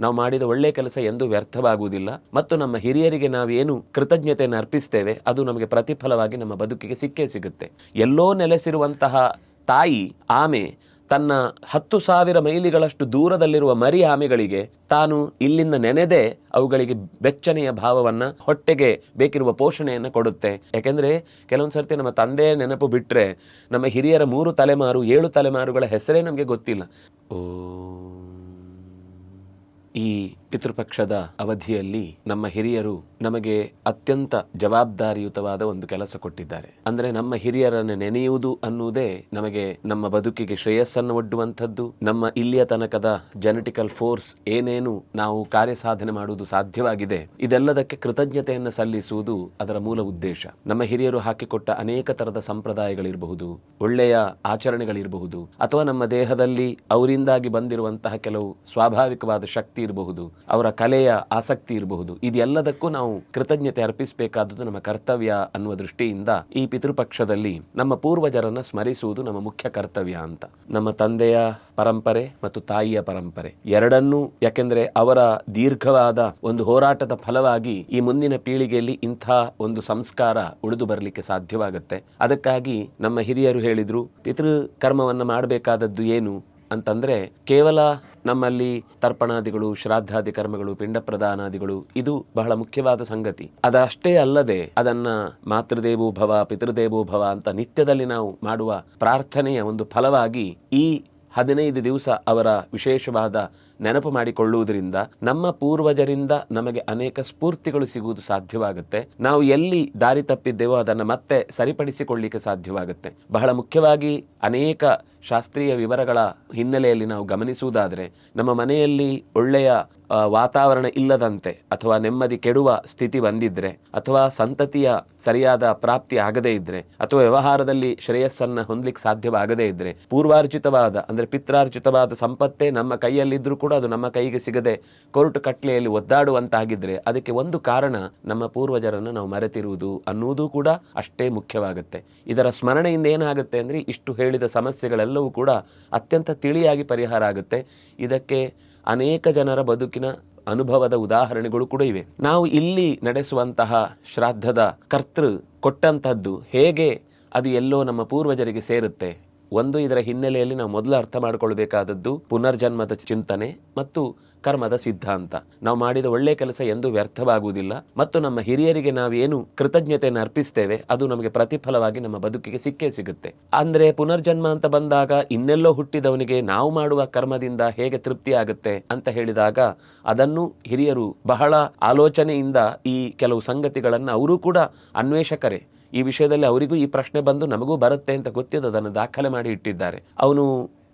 ನಾವು ಮಾಡಿದ ಒಳ್ಳೆಯ ಕೆಲಸ ಎಂದೂ ವ್ಯರ್ಥವಾಗುವುದಿಲ್ಲ. ಮತ್ತು ನಮ್ಮ ಹಿರಿಯರಿಗೆ ನಾವೇನು ಕೃತಜ್ಞತೆಯನ್ನು ಅರ್ಪಿಸ್ತೇವೆ, ಅದು ನಮಗೆ ಪ್ರತಿಫಲವಾಗಿ ನಮ್ಮ ಬದುಕಿಗೆ ಸಿಕ್ಕೇ ಸಿಗುತ್ತೆ. ಎಲ್ಲೋ ನೆಲೆಸಿರುವಂತಹ ತಾಯಿ ಆಮೆ ತನ್ನ ಹತ್ತು ಸಾವಿರ ಮೈಲಿಗಳಷ್ಟು ದೂರದಲ್ಲಿರುವ ಮರಿ ಆಮೆಗಳಿಗೆ ತಾನು ಇಲ್ಲಿಂದ ನೆನೆದೆ ಅವುಗಳಿಗೆ ಬೆಚ್ಚನೆಯ ಭಾವವನ್ನು, ಹೊಟ್ಟೆಗೆ ಬೇಕಿರುವ ಪೋಷಣೆಯನ್ನು ಕೊಡುತ್ತೆ. ಯಾಕೆಂದರೆ ಕೆಲವೊಂದು ಸರ್ತಿ ನಮ್ಮ ತಂದೆಯ ನೆನಪು ಬಿಟ್ಟರೆ ನಮ್ಮ ಹಿರಿಯರ ಮೂರು ತಲೆಮಾರು, ಏಳು ತಲೆಮಾರುಗಳ ಹೆಸರೇ ನಮಗೆ ಗೊತ್ತಿಲ್ಲ. ಓ ಈ ಪಿತೃಪಕ್ಷದ ಅವಧಿಯಲ್ಲಿ ನಮ್ಮ ಹಿರಿಯರು ನಮಗೆ ಅತ್ಯಂತ ಜವಾಬ್ದಾರಿಯುತವಾದ ಒಂದು ಕೆಲಸ ಕೊಟ್ಟಿದ್ದಾರೆ. ಅಂದರೆ ನಮ್ಮ ಹಿರಿಯರನ್ನು ನೆನೆಯುವುದು ಅನ್ನುವುದೇ ನಮಗೆ ನಮ್ಮ ಬದುಕಿಗೆ ಶ್ರೇಯಸ್ಸನ್ನು ಒಡ್ಡುವಂಥದ್ದು. ನಮ್ಮ ಇಲ್ಲಿಯ ತನಕದ ಜೆನೆಟಿಕಲ್ ಫೋರ್ಸ್ ಏನೇನು ನಾವು ಕಾರ್ಯಸಾಧನೆ ಮಾಡುವುದು ಸಾಧ್ಯವಾಗಿದೆ. ಇದೆಲ್ಲದಕ್ಕೆ ಕೃತಜ್ಞತೆಯನ್ನು ಸಲ್ಲಿಸುವುದು ಅದರ ಮೂಲ ಉದ್ದೇಶ. ನಮ್ಮ ಹಿರಿಯರು ಹಾಕಿಕೊಟ್ಟ ಅನೇಕ ತರದ ಸಂಪ್ರದಾಯಗಳಿರಬಹುದು, ಒಳ್ಳೆಯ ಆಚರಣೆಗಳಿರಬಹುದು, ಅಥವಾ ನಮ್ಮ ದೇಹದಲ್ಲಿ ಅವರಿಂದಾಗಿ ಬಂದಿರುವಂತಹ ಕೆಲವು ಸ್ವಾಭಾವಿಕವಾದ ಶಕ್ತಿ ಇರಬಹುದು, ಅವರ ಕಲೆಯ ಆಸಕ್ತಿ ಇರಬಹುದು, ಇದೆಲ್ಲದಕ್ಕೂ ನಾವು ಕೃತಜ್ಞತೆ ಅರ್ಪಿಸಬೇಕಾದದ್ದು ನಮ್ಮ ಕರ್ತವ್ಯ ಅನ್ನುವ ದೃಷ್ಟಿಯಿಂದ ಈ ಪಿತೃಪಕ್ಷದಲ್ಲಿ ನಮ್ಮ ಪೂರ್ವಜರನ್ನ ಸ್ಮರಿಸುವುದು ನಮ್ಮ ಮುಖ್ಯ ಕರ್ತವ್ಯ ಅಂತ. ನಮ್ಮ ತಂದೆಯ ಪರಂಪರೆ ಮತ್ತು ತಾಯಿಯ ಪರಂಪರೆ ಎರಡನ್ನೂ ಯಾಕೆಂದ್ರೆ ಅವರ ದೀರ್ಘವಾದ ಒಂದು ಹೋರಾಟದ ಫಲವಾಗಿ ಈ ಮುಂದಿನ ಪೀಳಿಗೆಯಲ್ಲಿ ಇಂಥ ಒಂದು ಸಂಸ್ಕಾರ ಉಳಿದು ಬರಲಿಕ್ಕೆ ಸಾಧ್ಯವಾಗುತ್ತೆ. ಅದಕ್ಕಾಗಿ ನಮ್ಮ ಹಿರಿಯರು ಹೇಳಿದ್ರು ಪಿತೃ ಕರ್ಮವನ್ನು ಮಾಡಬೇಕಾದದ್ದು ಏನು? ಅಂತಂದ್ರೆ ಕೇವಲ ನಮ್ಮಲ್ಲಿ ತರ್ಪಣಾದಿಗಳು ಶ್ರಾದ್ದಾದಿ ಕರ್ಮಗಳು ಪಿಂಡ ಪ್ರದಾನಾದಿಗಳು ಇದು ಬಹಳ ಮುಖ್ಯವಾದ ಸಂಗತಿ. ಅದಷ್ಟೇ ಅಲ್ಲದೆ ಅದನ್ನ ಮಾತೃದೇವೋ ಭವ, ಪಿತೃದೇವೋ ಭವ ಅಂತ ನಿತ್ಯದಲ್ಲಿ ನಾವು ಮಾಡುವ ಪ್ರಾರ್ಥನೆಯ ಒಂದು ಫಲವಾಗಿ ಈ ಹದಿನೈದು ದಿವಸ ಅವರ ವಿಶೇಷವಾದ ನೆನಪು ಮಾಡಿಕೊಳ್ಳುವುದರಿಂದ ನಮ್ಮ ಪೂರ್ವಜರಿಂದ ನಮಗೆ ಅನೇಕ ಸ್ಫೂರ್ತಿಗಳು ಸಿಗುವುದು ಸಾಧ್ಯವಾಗುತ್ತೆ. ನಾವು ಎಲ್ಲಿ ದಾರಿ ತಪ್ಪಿದ್ದೇವೋ ಅದನ್ನು ಮತ್ತೆ ಸರಿಪಡಿಸಿಕೊಳ್ಳಿಕ್ಕೆ ಸಾಧ್ಯವಾಗುತ್ತೆ. ಬಹಳ ಮುಖ್ಯವಾಗಿ ಅನೇಕ ಶಾಸ್ತ್ರೀಯ ವಿವರಗಳ ಹಿನ್ನೆಲೆಯಲ್ಲಿ ನಾವು ಗಮನಿಸುವುದಾದರೆ, ನಮ್ಮ ಮನೆಯಲ್ಲಿ ಒಳ್ಳೆಯ ವಾತಾವರಣ ಇಲ್ಲದಂತೆ ಅಥವಾ ನೆಮ್ಮದಿ ಕೆಡುವ ಸ್ಥಿತಿ ಬಂದಿದ್ರೆ ಅಥವಾ ಸಂತತಿಯ ಸರಿಯಾದ ಪ್ರಾಪ್ತಿ ಆಗದೇ ಇದ್ರೆ ಅಥವಾ ವ್ಯವಹಾರದಲ್ಲಿ ಶ್ರೇಯಸ್ಸನ್ನು ಹೊಂದಲಿಕ್ಕೆ ಸಾಧ್ಯವಾಗದೇ ಇದ್ರೆ, ಪೂರ್ವಾರ್ಜಿತವಾದ, ಅಂದ್ರೆ ಪಿತ್ರಾರ್ಜಿತವಾದ ಸಂಪತ್ತೇ ನಮ್ಮ ಕೈಯಲ್ಲಿದ್ದರೂ ಕೂಡ ಅದು ನಮ್ಮ ಕೈಗೆ ಸಿಗದೆ ಕೋರ್ಟ್ ಕಟ್ಲೆಯಲ್ಲಿ ಒದ್ದಾಡುವಂತಾಗಿದ್ರೆ ಅದಕ್ಕೆ ಒಂದು ಕಾರಣ ನಮ್ಮ ಪೂರ್ವಜರನ್ನು ನಾವು ಮರೆತಿರುವುದು ಅನ್ನುವುದು ಕೂಡ ಅಷ್ಟೇ ಮುಖ್ಯವಾಗುತ್ತೆ. ಇದರ ಸ್ಮರಣೆಯಿಂದ ಏನಾಗುತ್ತೆ ಅಂದರೆ ಇಷ್ಟು ಹೇಳಿದ ಸಮಸ್ಯೆಗಳೆಲ್ಲವೂ ಕೂಡ ಅತ್ಯಂತ ತಿಳಿಯಾಗಿ ಪರಿಹಾರ ಆಗುತ್ತೆ. ಇದಕ್ಕೆ ಅನೇಕ ಜನರ ಬದುಕಿನ ಅನುಭವದ ಉದಾಹರಣೆಗಳು ಕೂಡ ಇವೆ. ನಾವು ಇಲ್ಲಿ ನಡೆಸುವಂತಹ ಶ್ರಾದ್ದದ ಕರ್ತೃ ಕೊಟ್ಟಂಥದ್ದು ಹೇಗೆ ಅದು ಎಲ್ಲೋ ನಮ್ಮ ಪೂರ್ವಜರಿಗೆ ಸೇರುತ್ತೆ. ಒಂದು ಇದರ ಹಿನ್ನೆಲೆಯಲ್ಲಿ ನಾವು ಮೊದಲು ಅರ್ಥ ಮಾಡಿಕೊಳ್ಬೇಕಾದದ್ದು ಪುನರ್ಜನ್ಮದ ಚಿಂತನೆ ಮತ್ತು ಕರ್ಮದ ಸಿದ್ಧಾಂತ. ನಾವು ಮಾಡಿದ ಒಳ್ಳೆ ಕೆಲಸ ಎಂದು ವ್ಯರ್ಥವಾಗುವುದಿಲ್ಲ ಮತ್ತು ನಮ್ಮ ಹಿರಿಯರಿಗೆ ನಾವೇನು ಕೃತಜ್ಞತೆಯನ್ನು ಅರ್ಪಿಸ್ತೇವೆ ಅದು ನಮಗೆ ಪ್ರತಿಫಲವಾಗಿ ನಮ್ಮ ಬದುಕಿಗೆ ಸಿಕ್ಕೇ ಸಿಗುತ್ತೆ. ಅಂದ್ರೆ ಪುನರ್ಜನ್ಮ ಅಂತ ಬಂದಾಗ ಇನ್ನೆಲ್ಲೋ ಹುಟ್ಟಿದವನಿಗೆ ನಾವು ಮಾಡುವ ಕರ್ಮದಿಂದ ಹೇಗೆ ತೃಪ್ತಿ ಆಗುತ್ತೆ ಅಂತ ಹೇಳಿದಾಗ ಅದನ್ನು ಹಿರಿಯರು ಬಹಳ ಆಲೋಚನೆಯಿಂದ ಈ ಕೆಲವು ಸಂಗತಿಗಳನ್ನು ಅವರು ಕೂಡ ಅನ್ವೇಷಕರೇ ಈ ವಿಷಯದಲ್ಲಿ ಅವರಿಗೂ ಈ ಪ್ರಶ್ನೆ ಬಂದು ನಮಗೂ ಬರುತ್ತೆ ಅಂತ ಗೊತ್ತಿದ್ದು ಅದನ್ನು ದಾಖಲೆ ಮಾಡಿ ಇಟ್ಟಿದ್ದಾರೆ. ಅವನು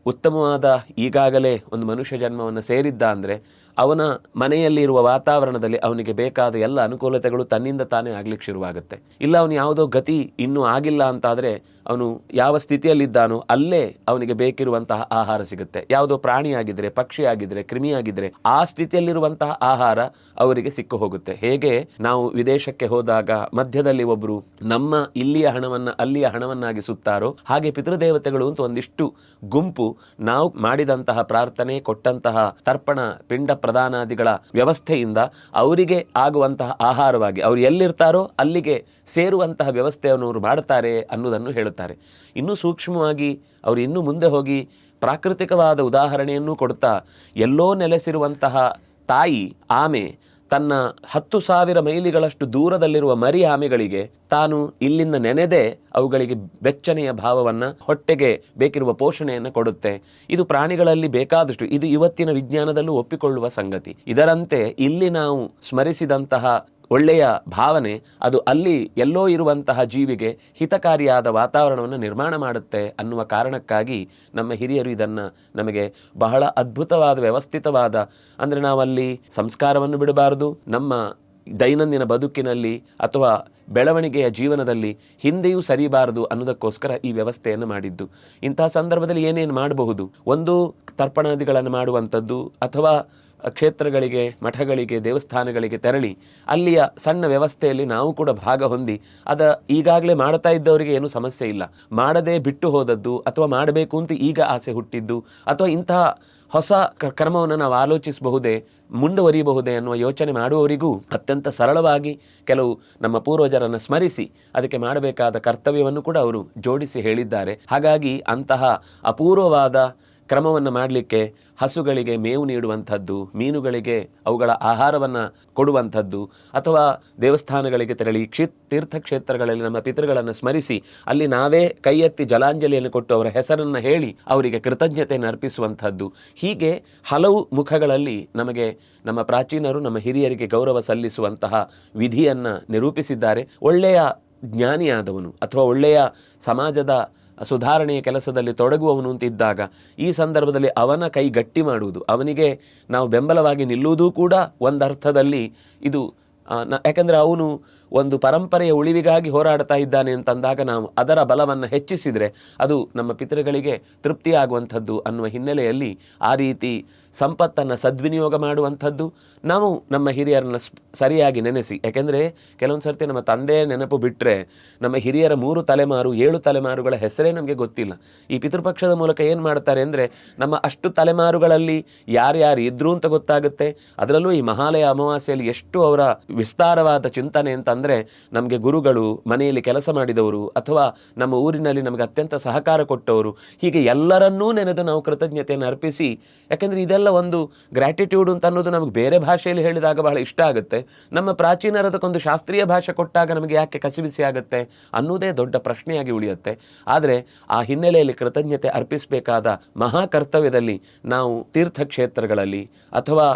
ಉತ್ತಮವಾದ ಈಗಾಗಲೇ ಒಂದು ಮನುಷ್ಯ ಜನ್ಮವನ್ನು ಸೇರಿದ್ದ ಅಂದರೆ ಅವನ ಮನೆಯಲ್ಲಿರುವ ವಾತಾವರಣದಲ್ಲಿ ಅವನಿಗೆ ಬೇಕಾದ ಎಲ್ಲ ಅನುಕೂಲತೆಗಳು ತನ್ನಿಂದ ತಾನೇ ಆಗ್ಲಿಕ್ಕೆ ಶುರುವಾಗುತ್ತೆ. ಇಲ್ಲ ಅವನು ಯಾವುದೋ ಗತಿ ಇನ್ನೂ ಆಗಿಲ್ಲ ಅಂತಾದರೆ ಅವನು ಯಾವ ಸ್ಥಿತಿಯಲ್ಲಿದ್ದಾನೋ ಅಲ್ಲೇ ಅವನಿಗೆ ಬೇಕಿರುವಂತಹ ಆಹಾರ ಸಿಗುತ್ತೆ. ಯಾವುದೋ ಪ್ರಾಣಿಯಾಗಿದ್ರೆ, ಪಕ್ಷಿಯಾಗಿದ್ರೆ ಕ್ರಿಮಿಯಾಗಿದ್ದರೆ ಆ ಸ್ಥಿತಿಯಲ್ಲಿರುವಂತಹ ಆಹಾರ ಅವರಿಗೆ ಸಿಕ್ಕು ಹೋಗುತ್ತೆ. ಹೇಗೆ ನಾವು ವಿದೇಶಕ್ಕೆ ಹೋದಾಗ ಮಧ್ಯದಲ್ಲಿ ಒಬ್ಬರು ನಮ್ಮ ಇಲ್ಲಿಯ ಹಣವನ್ನ ಅಲ್ಲಿಯ ಹಣವನ್ನಾಗಿಸುತ್ತಾರೋ ಹಾಗೆ ಪಿತೃದೇವತೆಗಳು ಅಂತ ಒಂದಿಷ್ಟು ಗುಂಪು ನಾವು ಮಾಡಿದಂತಹ ಪ್ರಾರ್ಥನೆ, ಕೊಟ್ಟಂತಹ ತರ್ಪಣ, ಪಿಂಡ ಪ್ರದಾನಾದಿಗಳ ವ್ಯವಸ್ಥೆಯಿಂದ ಅವರಿಗೆ ಆಗುವಂತಹ ಆಹಾರವಾಗಿ ಅವರು ಎಲ್ಲಿರ್ತಾರೋ ಅಲ್ಲಿಗೆ ಸೇರುವಂತಹ ವ್ಯವಸ್ಥೆಯನ್ನು ಅವರು ಮಾಡ್ತಾರೆ ಅನ್ನೋದನ್ನು ಹೇಳುತ್ತಾರೆ. ಇನ್ನೂ ಸೂಕ್ಷ್ಮವಾಗಿ ಅವರು ಇನ್ನೂ ಮುಂದೆ ಹೋಗಿ ಪ್ರಾಕೃತಿಕವಾದ ಉದಾಹರಣೆಯನ್ನು ಕೊಡ್ತಾ ಎಲ್ಲೋ ನೆಲೆಸಿರುವಂತಹ ತಾಯಿ, ಆಮೆ ತನ್ನ ಹತ್ತು ಸಾವಿರ ಮೈಲಿಗಳಷ್ಟು ದೂರದಲ್ಲಿರುವ ಮರಿ ಆಮೆಗಳಿಗೆ ತಾನು ಇಲ್ಲಿಂದ ನೆನೆದೆ ಅವುಗಳಿಗೆ ಬೆಚ್ಚನೆಯ ಭಾವವನ್ನು ಹೊಟ್ಟೆಗೆ ಬೇಕಿರುವ ಪೋಷಣೆಯನ್ನು ಕೊಡುತ್ತೆ. ಇದು ಪ್ರಾಣಿಗಳಲ್ಲಿ ಬೇಕಾದಷ್ಟು, ಇದು ಇವತ್ತಿನ ವಿಜ್ಞಾನದಲ್ಲೂ ಒಪ್ಪಿಕೊಳ್ಳುವ ಸಂಗತಿ. ಇದರಂತೆ ಇಲ್ಲಿ ನಾವು ಸ್ಮರಿಸಿದಂತಹ ಒಳ್ಳೆಯ ಭಾವನೆ, ಅದು ಅಲ್ಲಿ ಎಲ್ಲೋ ಇರುವಂತಹ ಜೀವಿಗೆ ಹಿತಕಾರಿಯಾದ ವಾತಾವರಣವನ್ನು ನಿರ್ಮಾಣ ಮಾಡುತ್ತೆ ಅನ್ನುವ ಕಾರಣಕ್ಕಾಗಿ ನಮ್ಮ ಹಿರಿಯರು ಇದನ್ನು ನಮಗೆ ಬಹಳ ಅದ್ಭುತವಾದ, ವ್ಯವಸ್ಥಿತವಾದ, ಅಂದರೆ ನಾವಲ್ಲಿ ಸಂಸ್ಕಾರವನ್ನು ಬಿಡಬಾರದು, ನಮ್ಮ ದೈನಂದಿನ ಬದುಕಿನಲ್ಲಿ ಅಥವಾ ಬೆಳವಣಿಗೆಯ ಜೀವನದಲ್ಲಿ ಹಿಂದೆಯೂ ಸರಿಬಾರದು ಅನ್ನೋದಕ್ಕೋಸ್ಕರ ಈ ವ್ಯವಸ್ಥೆಯನ್ನು ಮಾಡಿದ್ದು. ಇಂತಹ ಸಂದರ್ಭದಲ್ಲಿ ಏನೇನು ಮಾಡಬಹುದು? ಒಂದು ತರ್ಪಣಾದಿಗಳನ್ನು ಮಾಡುವಂಥದ್ದು ಅಥವಾ ಕ್ಷೇತ್ರಗಳಿಗೆ, ಮಠಗಳಿಗೆ, ದೇವಸ್ಥಾನಗಳಿಗೆ ತೆರಳಿ ಅಲ್ಲಿಯ ಸಣ್ಣ ವ್ಯವಸ್ಥೆಯಲ್ಲಿ ನಾವು ಕೂಡ ಭಾಗ ಹೊಂದಿ ಅದ ಈಗಾಗಲೇ ಮಾಡ್ತಾ ಇದ್ದವರಿಗೆ ಏನೂ ಸಮಸ್ಯೆ ಇಲ್ಲ. ಮಾಡದೇ ಬಿಟ್ಟು ಹೋದದ್ದು ಅಥವಾ ಮಾಡಬೇಕು ಅಂತ ಈಗ ಆಸೆ ಹುಟ್ಟಿದ್ದು ಅಥವಾ ಇಂತಹ ಹೊಸ ಕ್ರಮವನ್ನು ನಾವು ಆಲೋಚಿಸಬಹುದೇ, ಮುಂದುವರಿಯಬಹುದೇ ಅನ್ನುವ ಯೋಚನೆ ಮಾಡುವವರಿಗೂ ಅತ್ಯಂತ ಸರಳವಾಗಿ ಕೆಲವು ನಮ್ಮ ಪೂರ್ವಜರನ್ನು ಸ್ಮರಿಸಿ ಅದಕ್ಕೆ ಮಾಡಬೇಕಾದ ಕರ್ತವ್ಯವನ್ನು ಕೂಡ ಅವರು ಜೋಡಿಸಿ ಹೇಳಿದ್ದಾರೆ. ಹಾಗಾಗಿ ಅಂತಹ ಅಪೂರ್ವವಾದ ಕ್ರಮವನ್ನು ಮಾಡಲಿಕ್ಕೆ ಹಸುಗಳಿಗೆ ಮೇವು ನೀಡುವಂಥದ್ದು, ಮೀನುಗಳಿಗೆ ಅವುಗಳ ಆಹಾರವನ್ನು ಕೊಡುವಂಥದ್ದು, ಅಥವಾ ದೇವಸ್ಥಾನಗಳಿಗೆ ತೆರಳಿ ಕ್ಷಿ, ತೀರ್ಥಕ್ಷೇತ್ರಗಳಲ್ಲಿ ನಮ್ಮ ಪಿತೃಗಳನ್ನು ಸ್ಮರಿಸಿ, ಅಲ್ಲಿ ನಾವೇ ಕೈ ಎತ್ತಿ ಜಲಾಂಜಲಿಯನ್ನು ಕೊಟ್ಟು ಅವರ ಹೆಸರನ್ನು ಹೇಳಿ ಅವರಿಗೆ ಕೃತಜ್ಞತೆಯನ್ನು ಅರ್ಪಿಸುವಂಥದ್ದು. ಹೀಗೆ ಹಲವು ಮುಖಗಳಲ್ಲಿ ನಮಗೆ ನಮ್ಮ ಪ್ರಾಚೀನರು, ನಮ್ಮ ಹಿರಿಯರಿಗೆ ಗೌರವ ಸಲ್ಲಿಸುವಂತಹ ವಿಧಿಯನ್ನು ನಿರೂಪಿಸಿದ್ದಾರೆ. ಒಳ್ಳೆಯ ಜ್ಞಾನಿಯಾದವನು ಅಥವಾ ಒಳ್ಳೆಯ ಸಮಾಜದ ಸುಧಾರಣೆಯ ಕೆಲಸದಲ್ಲಿ ತೊಡಗುವವನು ಅಂತಿದ್ದಾಗ ಈ ಸಂದರ್ಭದಲ್ಲಿ ಅವನ ಕೈ ಗಟ್ಟಿ ಮಾಡುವುದು. ಅವನಿಗೆ ನಾವು ಬೆಂಬಲವಾಗಿ ನಿಲ್ಲುವುದೂ ಕೂಡ ಒಂದರ್ಥದಲ್ಲಿ ಇದು ಯಾಕಂದರೆ ಅವನು ಒಂದು ಪರಂಪರೆಯ ಉಳಿವಿಗಾಗಿ ಹೋರಾಡ್ತಾ ಇದ್ದಾನೆ ಅಂತಂದಾಗ ನಾವು ಅದರ ಬಲವನ್ನು ಹೆಚ್ಚಿಸಿದರೆ ಅದು ನಮ್ಮ ಪಿತೃಗಳಿಗೆ ತೃಪ್ತಿಯಾಗುವಂಥದ್ದು ಅನ್ನುವ ಹಿನ್ನೆಲೆಯಲ್ಲಿ ಆ ರೀತಿ ಸಂಪತ್ತನ್ನು ಸದ್ವಿನಿಯೋಗ ಮಾಡುವಂಥದ್ದು ನಾವು ನಮ್ಮ ಹಿರಿಯರನ್ನು ಸರಿಯಾಗಿ ನೆನೆಸಿ. ಯಾಕೆಂದರೆ ಕೆಲವೊಂದು ಸರ್ತಿ ನಮ್ಮ ತಂದೆಯ ನೆನಪು ಬಿಟ್ಟರೆ ನಮ್ಮ ಹಿರಿಯರ ಮೂರು ತಲೆಮಾರು, ಏಳು ತಲೆಮಾರುಗಳ ಹೆಸರೇ ನಮಗೆ ಗೊತ್ತಿಲ್ಲ. ಈ ಪಿತೃಪಕ್ಷದ ಮೂಲಕ ಏನು ಮಾಡ್ತಾರೆ ಅಂದರೆ ನಮ್ಮ ಅಷ್ಟು ತಲೆಮಾರುಗಳಲ್ಲಿ ಯಾರ್ಯಾರು ಇದ್ರು ಅಂತ ಗೊತ್ತಾಗುತ್ತೆ. ಅದರಲ್ಲೂ ಈ ಮಹಾಲಯ ಅಮಾವಾಸ್ಯೆಯಲ್ಲಿ ಎಷ್ಟು ಅವರ ವಿಸ್ತಾರವಾದ ಚಿಂತನೆ ಅಂತಂದರೆ ನಮಗೆ ಗುರುಗಳು ಮನೆಯಲ್ಲಿ ಕೆಲಸ ಮಾಡಿದವರು ಅಥವಾ ನಮ್ಮ ಊರಿನಲ್ಲಿ ನಮಗೆ ಅತ್ಯಂತ ಸಹಕಾರ ಕೊಟ್ಟವರು, ಹೀಗೆ ಎಲ್ಲರನ್ನೂ ನೆನೆದು ನಾವು ಕೃತಜ್ಞತೆಯನ್ನು ಅರ್ಪಿಸಿ, ಯಾಕೆಂದರೆ ಇದೆಲ್ಲ ಒಂದು ಗ್ರ್ಯಾಟಿಟ್ಯೂಡ್ ಅಂತ ಅನ್ನೋದು ನಮಗೆ ಬೇರೆ ಭಾಷೆಯಲ್ಲಿ ಹೇಳಿದಾಗ ಬಹಳ ಇಷ್ಟ ಆಗುತ್ತೆ. ನಮ್ಮ ಪ್ರಾಚೀನರದಕ್ಕೊಂದು ಶಾಸ್ತ್ರೀಯ ಭಾಷೆ ಕೊಟ್ಟಾಗ ನಮಗೆ ಯಾಕೆ ಕಸಿಬಿಸಿ ಆಗುತ್ತೆ ಅನ್ನೋದೇ ದೊಡ್ಡ ಪ್ರಶ್ನೆಯಾಗಿ ಉಳಿಯುತ್ತೆ. ಆದರೆ ಆ ಹಿನ್ನೆಲೆಯಲ್ಲಿ ಕೃತಜ್ಞತೆ ಅರ್ಪಿಸಬೇಕಾದ ಮಹಾಕರ್ತವ್ಯದಲ್ಲಿ ನಾವು ತೀರ್ಥಕ್ಷೇತ್ರಗಳಲ್ಲಿ ಅಥವಾ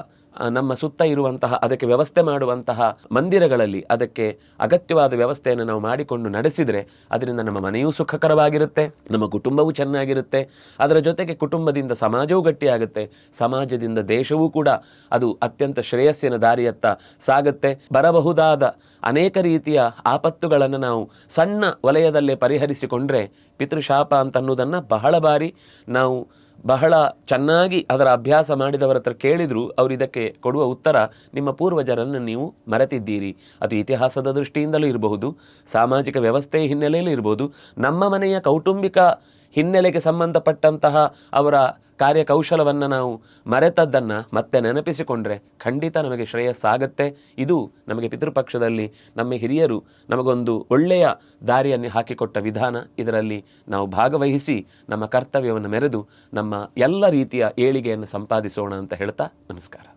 ನಮ್ಮ ಸುತ್ತ ಇರುವಂತಹ, ಅದಕ್ಕೆ ವ್ಯವಸ್ಥೆ ಮಾಡುವಂತಹ ಮಂದಿರಗಳಲ್ಲಿ ಅದಕ್ಕೆ ಅಗತ್ಯವಾದ ವ್ಯವಸ್ಥೆಯನ್ನು ನಾವು ಮಾಡಿಕೊಂಡು ನಡೆಸಿದರೆ ಅದರಿಂದ ನಮ್ಮ ಮನೆಯೂ ಸುಖಕರವಾಗಿರುತ್ತೆ, ನಮ್ಮ ಕುಟುಂಬವೂ ಚೆನ್ನಾಗಿರುತ್ತೆ. ಅದರ ಜೊತೆಗೆ ಕುಟುಂಬದಿಂದ ಸಮಾಜವೂ ಗಟ್ಟಿಯಾಗುತ್ತೆ. ಸಮಾಜದಿಂದ ದೇಶವೂ ಕೂಡ ಅದು ಅತ್ಯಂತ ಶ್ರೇಯಸ್ಸಿನ ದಾರಿಯತ್ತ ಸಾಗುತ್ತೆ. ಬರಬಹುದಾದ ಅನೇಕ ರೀತಿಯ ಆಪತ್ತುಗಳನ್ನು ನಾವು ಸಣ್ಣ ವಲಯದಲ್ಲೇ ಪರಿಹರಿಸಿಕೊಂಡ್ರೆ ಪಿತೃಶಾಪ ಅಂತ ಅನ್ನೋದನ್ನು ಬಹಳ ಬಾರಿ ನಾವು ಬಹಳ ಚೆನ್ನಾಗಿ ಅದರ ಅಭ್ಯಾಸ ಮಾಡಿದವರ ಹತ್ರ ಕೇಳಿದ್ರು, ಅವರು ಇದಕ್ಕೆ ಕೊಡುವ ಉತ್ತರ, ನಿಮ್ಮ ಪೂರ್ವಜರನ್ನು ನೀವು ಮರೆತಿದ್ದೀರಿ. ಅದು ಇತಿಹಾಸದ ದೃಷ್ಟಿಯಿಂದಲೂ ಇರಬಹುದು, ಸಾಮಾಜಿಕ ವ್ಯವಸ್ಥೆಯ ಹಿನ್ನೆಲೆಯಲ್ಲಿ ಇರಬಹುದು, ನಮ್ಮ ಮನೆಯ ಕೌಟುಂಬಿಕ ಹಿನ್ನೆಲೆಗೆ ಸಂಬಂಧಪಟ್ಟಂತಹ ಅವರ ಕಾರ್ಯಕೌಶಲವನ್ನು ನಾವು ಮರೆತದ್ದನ್ನು ಮತ್ತೆ ನೆನಪಿಸಿಕೊಂಡ್ರೆ ಖಂಡಿತ ನಮಗೆ ಶ್ರೇಯಸ್ಸಾಗತ್ತೆ. ಇದು ನಮಗೆ ಪಿತೃಪಕ್ಷದಲ್ಲಿ ನಮ್ಮ ಹಿರಿಯರು ನಮಗೊಂದು ಒಳ್ಳೆಯ ದಾರಿಯನ್ನು ಹಾಕಿಕೊಟ್ಟ ವಿಧಾನ. ಇದರಲ್ಲಿ ನಾವು ಭಾಗವಹಿಸಿ ನಮ್ಮ ಕರ್ತವ್ಯವನ್ನು ಮೆರೆದು ನಮ್ಮ ಎಲ್ಲ ರೀತಿಯ ಏಳಿಗೆಯನ್ನು ಸಂಪಾದಿಸೋಣ ಅಂತ ಹೇಳ್ತಾ ನಮಸ್ಕಾರ.